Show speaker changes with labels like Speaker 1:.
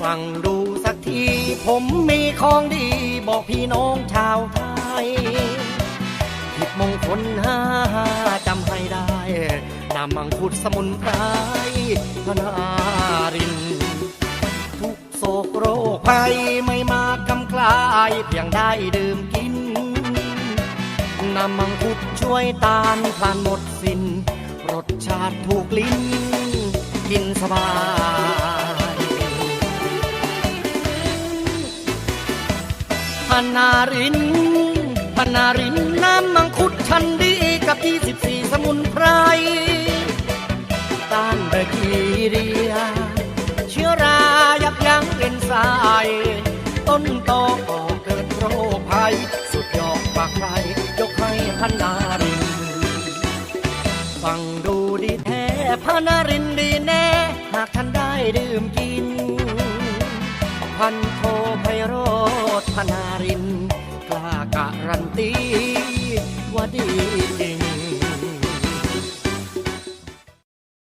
Speaker 1: ฟังดูสักที ผมมีของดี บอกพี่น้องชาวไทยผิดมงคลห้าจำให้ได้นำมังคุดสมุนไพรพนาริน ทุกโศกโรคภัยไม่มากำกลายเพียงได้ดื่มกินนำมังคุดช่วยตานพลันหมดสิ้นรสชาติถูกลิ้น กินสบาย พนารินพนารินน้ำมังคุดชันดีกับ 24 สมุนไพรต้านแบคทีเรีย เชื้อรายับยั้งเอนไซม์ต้นตอก่อเกิดโรคภัย สุดยอดกว่าใครยกให้พนาริน ฟังดูดีแท้พนารินดีแน่ หากท่านได้ดื่มกิน พันโท รันตีว่าดี